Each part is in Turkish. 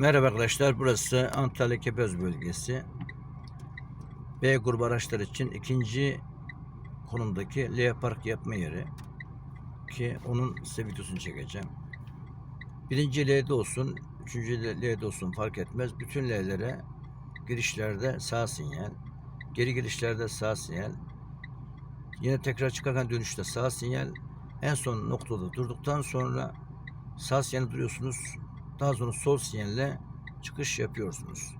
Merhaba arkadaşlar, burası Antalya Kepez bölgesi. B grubu araçlar için ikinci konumdaki L park yapma yeri. Ki onun size videosunu çekeceğim. Birinci L'de olsun, üçüncü L'de olsun fark etmez. Bütün L'lere girişlerde sağ sinyal, geri girişlerde sağ sinyal, yine tekrar çıkarken dönüşte sağ sinyal, en son noktada durduktan sonra sağ sinyal duruyorsunuz. Daha sonra sol sinyalle çıkış yapıyorsunuz.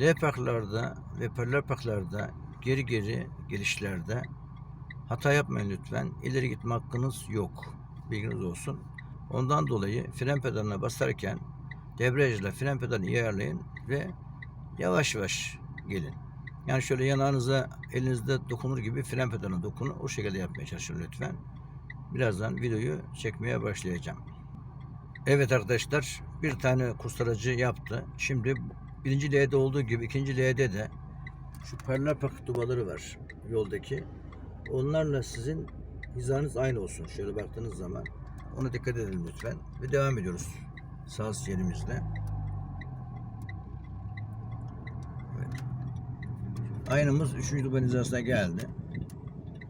L parklarda ve paralel parklarda geri geri gelişlerde hata yapmayın lütfen. İleri gitme hakkınız yok. Bilginiz olsun. Ondan dolayı fren pedalına basarken debriyajla fren pedalını ayarlayın ve yavaş yavaş gelin. Yani şöyle yanağınıza elinizde dokunur gibi fren pedalına dokunun. O şekilde yapmaya çalışın lütfen. Birazdan videoyu çekmeye başlayacağım. Evet arkadaşlar bir tane kurtarıcı yaptı. Şimdi birinci L'de olduğu gibi ikinci L'de de şu paralel dubaları var yoldaki. Onlarla sizin hizanız aynı olsun. Şöyle baktığınız zaman ona dikkat edin lütfen. Ve devam ediyoruz sağ sinyalimizle. Evet. Aynamız 3. dubanın hizasına geldi.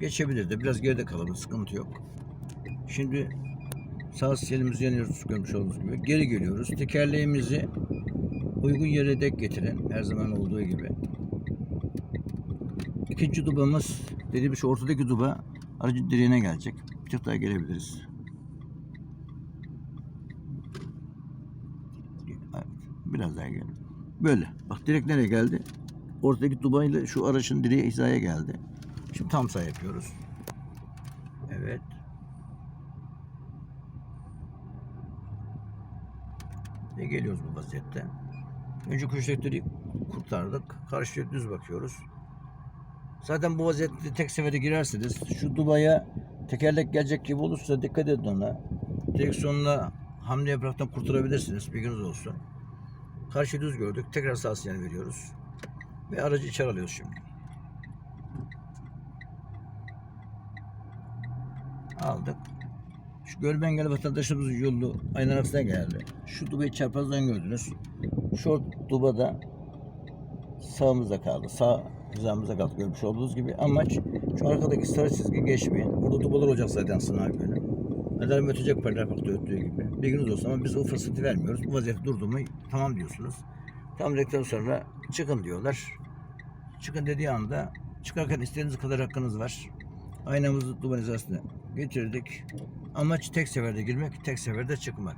Geçebilirdi. Biraz geride kalalım. Sıkıntı yok. Şimdi Sağ sinyalimizi yanıyoruz görmüş olduğunuz gibi. Geri geliyoruz. Tekerleğimizi uygun yere dek getirin. Her zaman olduğu gibi. İkinci dubamız dediğim şu ortadaki duba aracın direğine gelecek. Bir tık daha gelebiliriz. Evet, biraz daha gel. Böyle. Bak direkt nereye geldi? Ortadaki dubayla şu aracın direği hizaya geldi. Şimdi tam sağ yapıyoruz. Evet. Ve geliyoruz bu vaziyette. Önce kuşletleri kurtardık. Karşıya düz bakıyoruz. Zaten bu vaziyette tek sefere girerseniz şu dubaya tekerlek gelecek gibi olursa dikkat edin ona. Direksiyonla hamle yapraktan kurtarabilirsiniz. Bilginiz olsun. Karşı düz gördük. Tekrar sağ sinyal veriyoruz. Ve aracı içeri alıyoruz şimdi. Aldık. Şu görme engelli vatandaşımızın yolu aynen aksine geldi. Şu dubayı çarpazdan gördünüz. Şu dubada sağımızda kaldı. Sağ hizamızda kaldı görmüş olduğunuz gibi. Amaç şu arkadaki sarı çizgi geçmeyin. Orada dubalar olacak zaten sınav günü. Alarm ötecek paralel parkta öttüğü gibi. Bilginiz olsun ama biz o fırsatı vermiyoruz. Bu vaziyette durduğumu tamam diyorsunuz. Tam dedikten sonra çıkın diyorlar. Çıkın dediği anda çıkarken istediğiniz kadar hakkınız var. Aynamızı duban hizasına getirdik. Amaç tek seferde girmek, tek seferde çıkmak.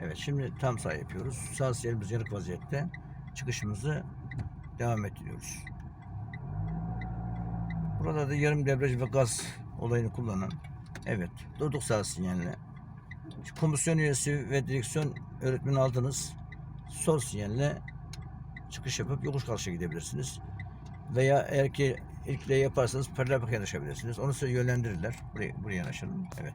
Evet şimdi tam sağ yapıyoruz. Sağ sinyalimiz yanık vaziyette. Çıkışımızı devam ettiriyoruz. Burada da yarım debriyaj ve gaz olayını kullanan. Evet durduk sağ sinyalle. Şu komisyon üyesi ve direksiyon öğretmeni aldınız. Sol sinyalle çıkış yapıp yokuş karşı gidebilirsiniz. Veya eğer ki ilkle yaparsanız paralel park yanaşabilirsiniz. Onu size yönlendirirler. Buraya, buraya yanaşalım. Evet.